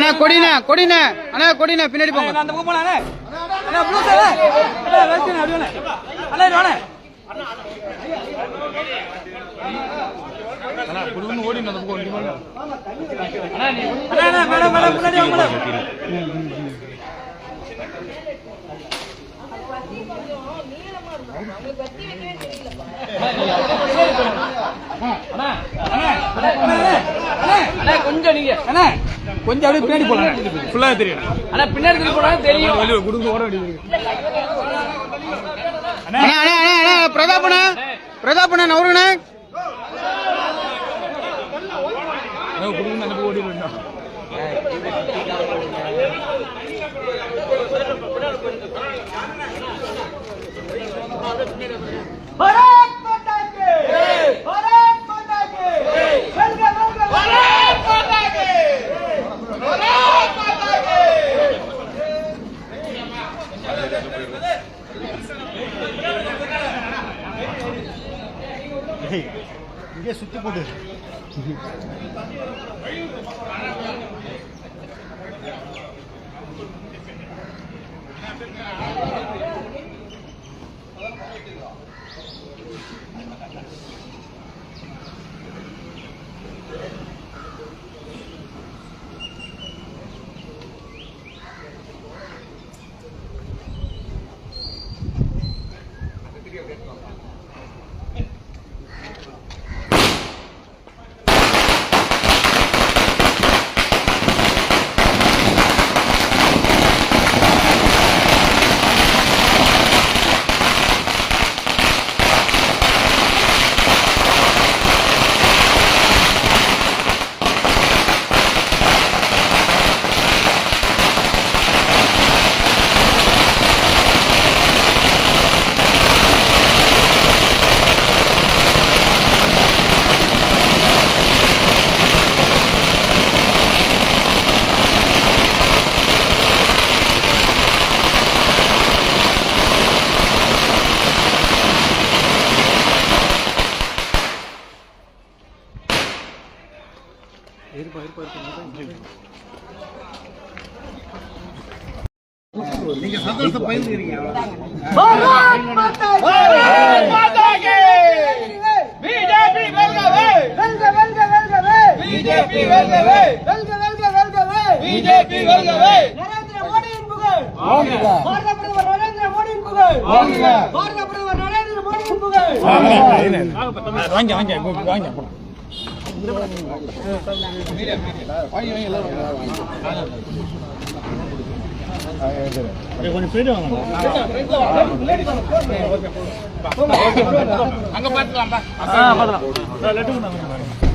அண்ணா கொடிண்ணே கொடிண்ணே அண்ணா கொடிண்ணே பின்னாடி போங்க அந்த பக்கம் போலாம் அண்ணே. அண்ணே, blue sir, அண்ணே, right side அப்படியே அண்ணே. அண்ணே, இரு வாண்ணே. அண்ணே, அண்ணே, மேடம், மேடம், முன்னாடி வாங்க, மேடம். அண்ணே, அண்ணே, அண்ணே, அண்ணே, அண்ணே. அண்ணா கொஞ்சம் நீங்க அண்ணே, கொஞ்சம் அப்படியே பின்னாடி போலாம். ஃபுல்லா தெரியும். அண்ணா பின்னாடி திருப்பி போனாலும் தெரியும். குடும்ப ஓட வேண்டியது அண்ணா. அண்ணா அண்ணா அண்ணா பிரதாபண்ணா பிரதாபண்ணா நவருண்ணே அந்த ஓடி வேண்டாம் இங்கே சுத்தி போட்டு நீங்க சந்தோஷத்தை பகிர்ந்துக்கிறீங்க. பிஜேபி வெல்கவே. வெல்க வெல்க வெல்கவே. பிஜேபி வெல்கவே. வெல்க வெல்க வெல்கவே பிஜேபி வெல்கவே நரேந்திர மோடியின் புகழ். பாரத பிரதமர் நரேந்திர மோடியின் புகழ் பாரத பிரதமர் நரேந்திர மோடியின் புகழ் வாங்க வாங்க வாங்க. கொஞ்சம் போயிட்டு வாங்க அங்க பாத்துக்கலாம். லெட்டு